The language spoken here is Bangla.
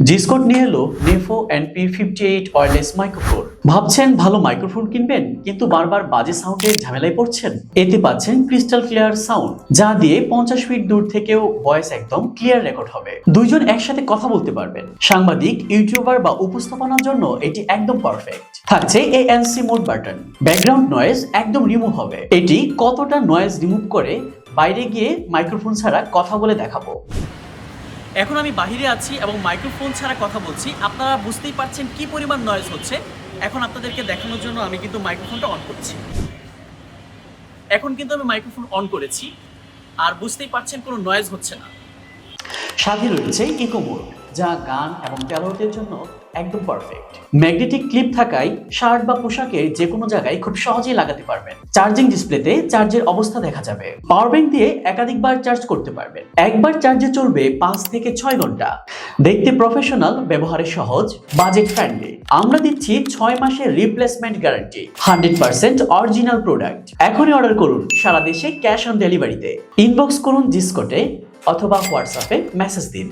জিসকোট নিয়ে এলো নেফো P fifty eight wireless microphone ভাবছেন ভালো মাইক্রোফোন কিনবেন, কিন্তু বারবার বাজে সাউন্ডের ঝামেলায় পড়ছেন। এতে পাচ্ছেন ক্রিস্টাল ক্লিয়ার সাউন্ড যা দিয়ে পঞ্চাশ ফিট দূর থেকেও ভয়েস একদম ক্লিয়ার রেকর্ড হবে। দুইজন একসাথে কথা বলতে পারবেন। সাংবাদিক ইউটিউবার বা উপস্থাপনার জন্য এটি একদম পারফেক্ট থাকছে ANC mode button background noise একদম রিমুভ হবে। এটি কতটা নয়েজ রিমুভ করে বাইরে গিয়ে মাইক্রোফোন ছাড়া কথা বলে দেখাবো। এখন আমি বাহিরে আছি এবং মাইক্রোফোন ছাড়া কথা বলছি। আপনারা বুঝতেই পারছেন কি পরিমাণ নয়েজ হচ্ছে। এখন আপনাদেরকে দেখানোর জন্য আমি কিন্তু মাইক্রোফোনটা অন করছি। এখন কিন্তু আমি মাইক্রোফোন অন করেছি। আর বুঝতেই পারছেন কোনো নয়েজ হচ্ছে না। সাথে রয়েছে ইকো মোড যা গান এবং তেলাওয়াতের জন্য একদম পারফেক্ট ম্যাগনেটিক ক্লিপ থাকায় শার্ট বা পোশাকে যে কোনো জায়গায় খুব সহজেই লাগাতে পারবেন। চার্জিং ডিসপ্লেতে চার্জের অবস্থা দেখা যাবে। পাওয়ার ব্যাংক দিয়ে একাধিকবার চার্জ করতে পারবেন। একবার চার্জে চলবে পাঁচ থেকে ছয় ঘণ্টা। দেখতে প্রফেশনাল ব্যবহারে সহজ বাজেট ফ্রেন্ডলি আমরা দিচ্ছি ছয় মাসের replacement guarantee hundred percent original product এখনই অর্ডার করুন সারা দেশে ক্যাশ অন ডেলিভারিতে ইনবক্স করুন ডিসকোটে অথবা হোয়াটসঅ্যাপে মেসেজ দিন।